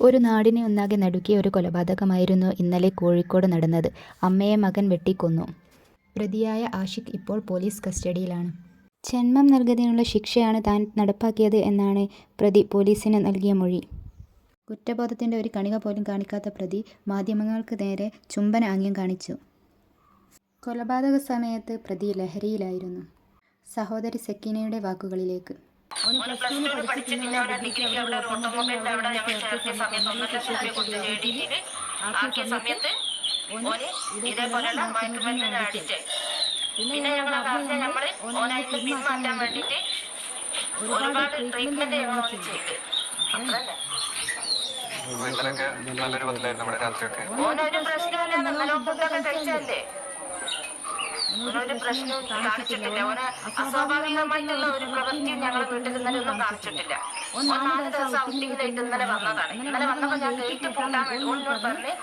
ഒരു നാടിനെ ഒന്നാകെ നടുക്കിയ ഒരു കൊലപാതകമായിരുന്നു ഇന്നലെ കോഴിക്കോട് നടന്നത്. അമ്മയെ മകൻ വെട്ടിക്കൊന്നു. പ്രതിയായ ആഷിഖ് ഇപ്പോൾ പോലീസ് കസ്റ്റഡിയിലാണ്. ജന്മം നൽകിയതിനുള്ള ശിക്ഷയാണ് താൻ നടപ്പാക്കിയത് എന്നാണ് പ്രതി പോലീസിന് നൽകിയ മൊഴി. കുറ്റബോധത്തിന്റെ ഒരു കണിക പോലും കാണിക്കാത്ത പ്രതി മാധ്യമങ്ങൾക്ക് നേരെ ചുംബന ആംഗ്യം കാണിച്ചു. കൊലപാതക സമയത്ത് പ്രതി ലഹരിയിലായിരുന്നു. സഹോദരി സെക്കീനയുടെ വാക്കുകളിലേക്ക്. ഓന് പ്ലസ് ടുവിന് പഠിച്ച് പിന്നെ അവിടെ ഡിഗ്രിക്ക് അവിടെ ഒരു ഓട്ടോമൊബൈലിന്റെ അവിടെ ഞങ്ങൾ ചേർത്തിയ സമയത്ത് ഒന്നര ലക്ഷം രൂപ കൊടുത്ത് ജെഡിറ്റിയിൽ ആക്കിയ സമയത്ത് ഓന് ഇതേപോലെയുള്ള മയക്കുമരുന്നിന് അഡിക്റ്റ് പിന്നെ ഞങ്ങൾ അറിഞ്ഞ നമ്മൾ ഓനായിട്ട് പിന്മാറ്റാൻ വേണ്ടിയിട്ട് ഒരുപാട് ട്രീറ്റ്മെന്റ് ഞങ്ങൾ ഓന് ചെയ്ത്. നല്ല നമ്മുടെ രാത്രിയൊക്കെ. ഓനൊരു പ്രശ്നമില്ല ഇന്നലെ ഫുഡൊക്കെ കഴിച്ചല്ലേ ഓനൊരു പ്രശ്നവും കാണിച്ചിട്ടില്ല. അവന് അസ്വാഭാവികമായിട്ടുള്ള ഒരു പ്രവൃത്തിയും ഞങ്ങളെ വീട്ടിൽ ഇന്നലെ ഒന്നും കാണിച്ചിട്ടില്ല. നാല് ദിവസം ഔട്ടിങ്ങിലായിട്ട് ഇന്നലെ വന്നതാണ്. ഇന്നലെ വന്നപ്പോ ഞാൻ ഗേറ്റ് പൂട്ടാൻ ഓനോട് പറഞ്ഞ്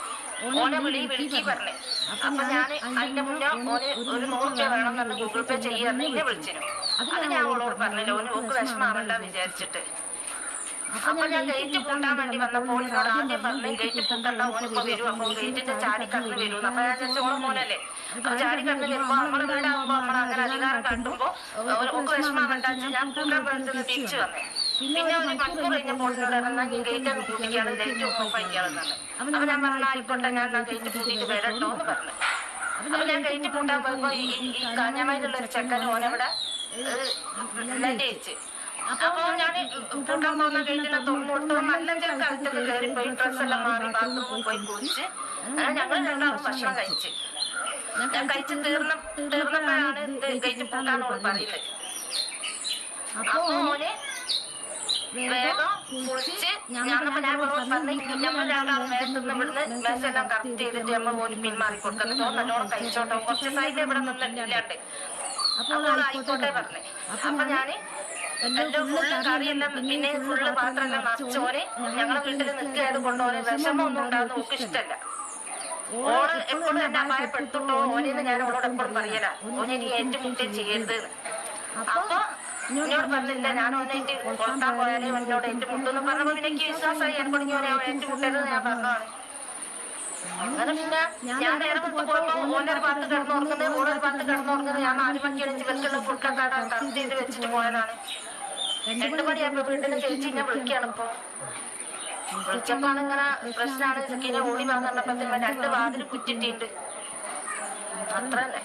ഓനെ വിളി വിളിക്കി പറഞ്ഞ്. അപ്പൊ ഞാൻ അതിന്റെ മുന്നേ ഓന് ഒരു നൂറ് വേണം എന്ന് ഗൂഗിൾ പേ ചെയ്യാന്ന് എന്നെ വിളിച്ചിരുന്നു. അത് ഞാൻ ഓളോട് പറഞ്ഞില്ല. ഓന് ഓക്ക് വിഷമാവണ്ട വിചാരിച്ചിട്ട്. അപ്പൊ ഞാൻ ഗേറ്റ് പൂട്ടാൻ വേണ്ടി വന്നപ്പോൾ എന്നോട് ആദ്യം പറഞ്ഞു ഗേറ്റ് പൂട്ടണ്ട ഓനിപ്പോ വരും അപ്പൊ ഗേറ്റിന്റെ ചാടിക്കടന്ന് വരും അപ്പൊ ഞാൻ ഓളെ മോനല്ലേ? അപ്പൊ ചാടിക്കടന്ന് വരുമ്പോ നമ്മൾ വീടാകുമ്പോ നമ്മൾ അങ്ങനെ അധികാരം കണ്ടുമ്പോ ഓക്ക് വിഷമാവണ്ട ഞാൻ പൂട്ടാൻ തിരിച്ചു വന്നേ പിന്നെ ഒരു മണിക്കൂർ കഴിഞ്ഞപ്പോൾ എന്നോട് ഗേറ്റ് അങ്ങ് പൂട്ടിക്കാണ് ലൈറ്റ് ഓഫ് ആയിക്കാണെന്നാണ് അപ്പൊ ഞാൻ പറഞ്ഞ ആയിക്കോട്ടെ ഞാൻ ഗേറ്റ് പൂട്ടിയിട്ട് വരട്ടോ എന്ന് പറഞ്ഞു. അപ്പൊ ഞാൻ ഗേറ്റ് പൂട്ടാൻ പോയപ്പോ ഈ കാഞ്ഞമായിട്ടുള്ള ഒരു ചെക്കൻ ഓനവിടെ അയച്ച് അപ്പൊ ഞാൻ പൂട്ടാൻ പോകുന്ന ഗേറ്റിനെ തൊണ്ണൂട്ടോ നല്ല കാലത്തൊക്കെ കയറി പോയി ഡ്രസ് എല്ലാം മാറി ബാത്റൂമിൽ പോയി കുടിച്ച് അങ്ങനെ ഞങ്ങൾ രണ്ടാളും ഭക്ഷണം കഴിച്ച് ഞാൻ കഴിച്ച് തീർന്ന തീർന്നപ്പോഴാണ് ഇത് ഗേറ്റ് പൂട്ടാനോട് പറയുന്നത് അപ്പൊ ഓന് വേഗം കുളിച്ച് ഞാൻ അവളോട് പറഞ്ഞു നമ്മൾ രണ്ടാളും വേഗം ഇവിടുന്ന് ബസ്സെല്ലാം കറക്റ്റ് ചെയ്തിട്ട് നമ്മൾ ഓന് പിന്മാറി കൊടുക്കുന്നത് നല്ലോണം കഴിച്ചോട്ടോ കുറച്ച് സൈഡ് ഇവിടെ നിന്നിട്ടില്ലാണ്ട് അപ്പോൾ ആയിക്കോട്ടെ പറഞ്ഞു. അപ്പൊ എന്റെ കറിയെല്ലാം പിന്നെ ഫുള്ള് പാത്രമെല്ലാം നിറച്ചോന് ഞങ്ങളെ വീട്ടിൽ നിൽക്കുകയത് വിഷമം ഒന്നും ഉണ്ടാകുന്ന നമുക്ക് ഇഷ്ടമല്ല. ഓൾ എപ്പോഴും എന്നെ അപായപ്പെടുത്തുണ്ടോ ഓനെന്ന് ഞാൻ അവളോട് എപ്പോഴും പറയല ഓനെ നീ ഏറ്റുമുട്ടുകയും ചെയ്യരുത്. അപ്പൊ എന്നോട് പറഞ്ഞില്ല. ഞാൻ ഓനായിട്ട് കൊടുക്കാൻ പോയാലേ എന്നോട് ഏറ്റുമുട്ടുന്നു പറഞ്ഞപ്പോ എനിക്ക് വിശ്വാസമായി ഞാൻ ഏറ്റുമുട്ടരുത് ഞാൻ പറഞ്ഞതാണ്. അങ്ങനെ പിന്നെ ഞാൻ നേരെ വിട്ട് പോയപ്പോ ഓനൊരു പാത്ത് കിടന്നുറങ്ങുന്നത് ഓളൊരു പാത്ത് കിടന്നുറങ്ങുന്നത് ഞാൻ നാല് മണിക്ക് എണീച്ച് വെച്ചുള്ള ഫുഡൊക്കെ അവിടെ ചെയ്ത് വെച്ചിട്ട് പോയതാണ്. രണ്ടു മണിയാകുമ്പോ വീട്ടിൽ ചേച്ചി ഞാൻ വിളിക്കുകയാണ് ഇപ്പൊ വിളിച്ചപ്പാണ് ഇങ്ങനെ പ്രശ്നമാണ്. ഇങ്ങനെ ഓടി വന്നിട്ടപ്പോ രണ്ട് വാതിൽ കുറ്റിട്ടുണ്ട് അത്ര തന്നെ